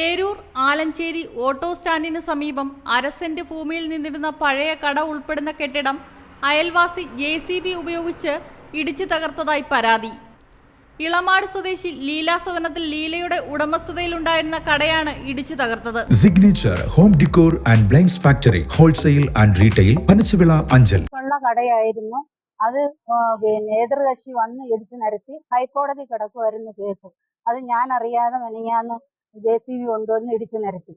Eroor Alencherry auto സ്റ്റാൻഡിന് സമീപം അരസെന്റ് ഭൂമിയിൽ നിന്നിരുന്ന പഴയ കട ഉൾപ്പെടുന്ന കെട്ടിടം അയൽവാസി ജെ സി ബി ഉപയോഗിച്ച് ഇടിച്ചു തകർത്തതായി പരാതി. ഇളമാട് സ്വദേശി ലീലാ സദനത്തിൽ ലീലയുടെ ഉടമസ്ഥതയിലുണ്ടായിരുന്ന കടയാണ് ഇടിച്ചു തകർത്തത്. Signature home decor and blinds factory wholesale and retail Panachuvila Anchal. ഉള്ള കടയായിരുന്നു. അത് പിന്നെ എതിർകക്ഷി വന്ന് ഇടിച്ചു നിരത്തി ഹൈക്കോടതി കിടക്കുമായിരുന്നു കേസ്. അത് ഞാൻ അറിയാതെ മെനങ്ങാന്ന് ജെ സി ബി കൊണ്ടുവന്ന് ഇടിച്ചു നിരത്തി.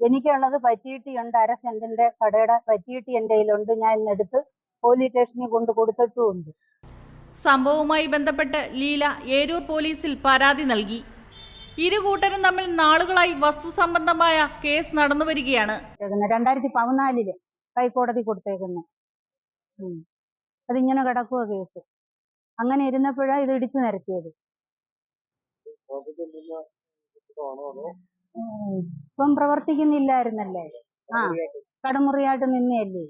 എനിക്കുള്ളത് പറ്റിയിട്ട് ഉണ്ട് അര സെന്റിന്റെ കടയുടെ പറ്റിയിട്ട് എന്റെ കയ്യിലുണ്ട്. ഞാൻ ഇന്നെടുത്ത് പോലീസ് സ്റ്റേഷനിൽ കൊണ്ട് കൊടുത്തിട്ടുമുണ്ട്. സംഭവവുമായി ബന്ധപ്പെട്ട് ലീല ഏരൂർ പോലീസിൽ പരാതി നൽകി. ഇരു കൂട്ടരും തമ്മിൽ നാളുകളായി വസ്തു സംബന്ധമായ കേസ് നടന്നു വരികയാണ്. രണ്ടായിരത്തി പതിനാലിൽ ഹൈക്കോടതി കൊടുത്തേക്കുന്നു. അതിങ്ങനെ കിടക്കുക കേസ്. അങ്ങനെ ഇരുന്നപ്പോഴാണ് ഇത് ഇടിച്ചു നിരത്തിയത്. ഇപ്പം പ്രവർത്തിക്കുന്നില്ലായിരുന്നല്ലേ? ആ കടമുറിയായിട്ട് നിന്നെയല്ലേ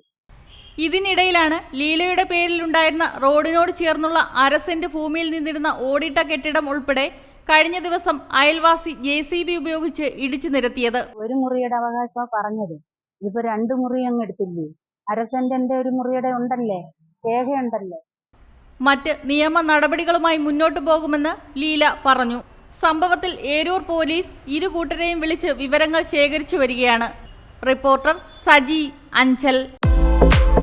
ഇതിനിടയിലാണ് ലീലയുടെ പേരിലുണ്ടായിരുന്ന റോഡിനോട് ചേർന്നുള്ള അരസെന്റ് ഭൂമിയിൽ നിന്നിരുന്ന ഓടിട്ട കെട്ടിടം ഉൾപ്പെടെ കഴിഞ്ഞ ദിവസം അയൽവാസി ജെ സി ബി ഉപയോഗിച്ച് ഇടിച്ചു നിരത്തിയത്. ഒരു മുറിയുടെ അവകാശമാണ് പറഞ്ഞത്. ഇപ്പൊ രണ്ട് മുറി അങ്ങ് എടുത്തില്ലേ? അരസെന്റിന്റെ ഒരു മുറിയുടെ ഉണ്ടല്ലേ? രേഖയുണ്ടല്ലേ? മറ്റ് നിയമ നടപടികളുമായി മുന്നോട്ടു പോകുമെന്ന് ലീല പറഞ്ഞു. സംഭവത്തിൽ ഏരൂർ പോലീസ് ഇരു കൂട്ടരെയും വിളിച്ച് വിവരങ്ങൾ ശേഖരിച്ചു വരികയാണ്. Reporter Saji Anchal.